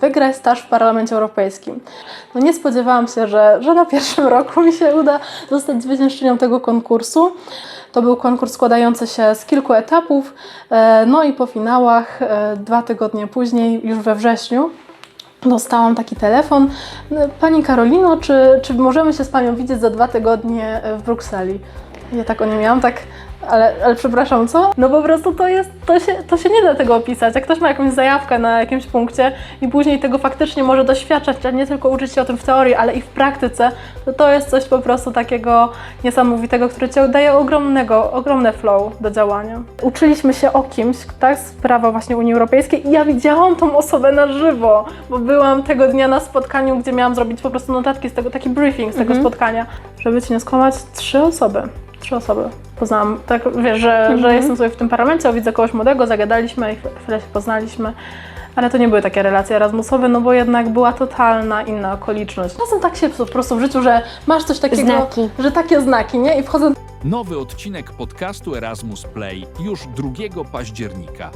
wygrać staż w Parlamencie Europejskim. No nie spodziewałam się, że, że na pierwszym roku mi się uda zostać zwyciężczynią tego konkursu. To był konkurs składający się z kilku etapów, e, no i po finałach, e, dwa tygodnie później, już we wrześniu, dostałam taki telefon. Pani Karolino, czy, czy możemy się z Panią widzieć za dwa tygodnie w Brukseli? Ja tak o nie miałam, tak, ale, ale przepraszam, co? No po prostu to jest, to się, to się nie da tego opisać. Jak ktoś ma jakąś zajawkę na jakimś punkcie i później tego faktycznie może doświadczać, a nie tylko uczyć się o tym w teorii, ale i w praktyce, to to jest coś po prostu takiego niesamowitego, które Ci daje ogromnego, ogromne flow do działania. Uczyliśmy się o kimś, tak, z prawa właśnie Unii Europejskiej i ja widziałam tą osobę na żywo, bo byłam tego dnia na spotkaniu, gdzie miałam zrobić po prostu notatki z tego, taki briefing z tego spotkania, żeby Ci nie skłamać, trzy osoby. Trzy osoby poznałam. Tak, wiesz, że, że jestem sobie w tym parlamencie, widzę kogoś młodego, zagadaliśmy i chwilę- chwilę się poznaliśmy. Ale to nie były takie relacje Erasmusowe, no bo jednak była totalna inna okoliczność. Czasem tak się po prostu w życiu, że masz coś takiego, Znaki. że takie znaki, nie? I wchodzę Nowy odcinek podcastu Erasmus Play już 2 października.